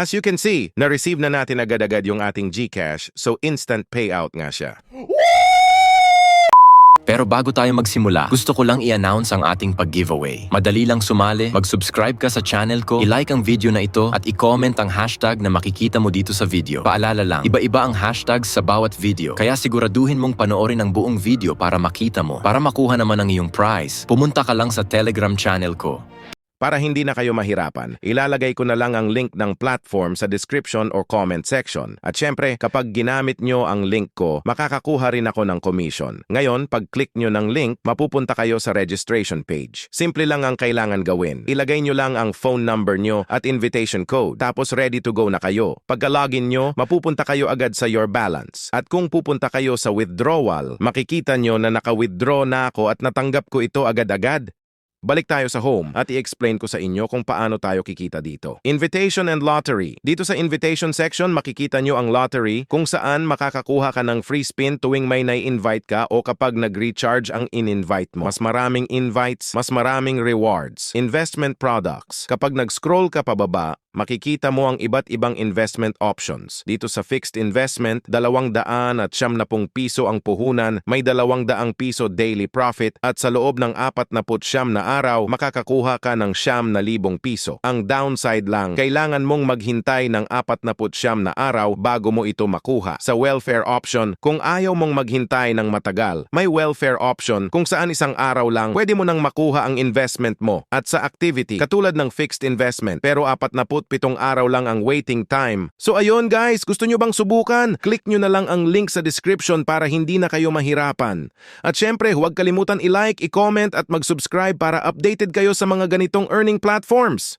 As you can see, na-receive na natin agad-agad yung ating GCash, so instant payout nga siya. Pero bago tayo magsimula, gusto ko lang i-announce ang ating pag-giveaway. Madali lang sumali, mag-subscribe ka sa channel ko, i-like ang video na ito, at i-comment ang hashtag na makikita mo dito sa video. Paalala lang, iba-iba ang hashtags sa bawat video, kaya siguraduhin mong panoorin ang buong video para makita mo. Para makuha naman ang iyong prize, pumunta ka lang sa Telegram channel ko. Para hindi na kayo mahirapan, ilalagay ko na lang ang link ng platform sa description or comment section. At syempre, kapag ginamit nyo ang link ko, makakakuha rin ako ng commission. Ngayon, pag click nyo ng link, mapupunta kayo sa registration page. Simple lang ang kailangan gawin. Ilagay nyo lang ang phone number nyo at invitation code, tapos ready to go na kayo. Pagka-login nyo, mapupunta kayo agad sa your balance. At kung pupunta kayo sa withdrawal, makikita nyo na naka-withdraw na ako at natanggap ko ito agad-agad. Balik tayo sa home at i-explain ko sa inyo kung paano tayo kikita dito. Invitation and lottery. Dito sa invitation section, makikita nyo ang lottery kung saan makakakuha ka ng free spin tuwing may nai-invite ka o kapag nag-recharge ang in-invite mo. Mas maraming invites, mas maraming rewards. Investment products. Kapag nag-scroll ka pababa, makikita mo ang iba't ibang investment options. Dito sa fixed investment, dalawang daan at siyam na pung piso ang puhunan, may dalawang daang piso daily profit at sa loob ng apat na put siyam na araw, makakakuha ka ng siyam na libong piso. Ang downside lang, kailangan mong maghintay ng apat na put siyam na araw bago mo ito makuha. Sa welfare option, kung ayaw mong maghintay ng matagal, may welfare option kung saan isang araw lang pwede mo nang makuha ang investment mo. At sa activity, katulad ng fixed investment, pero apat na pitong araw lang ang waiting time. So ayun guys, gusto nyo bang subukan? Click nyo na lang ang link sa description para hindi na kayo mahirapan. At syempre, huwag kalimutan i-like, i-comment at mag-subscribe updated kayo sa mga ganitong earning platforms.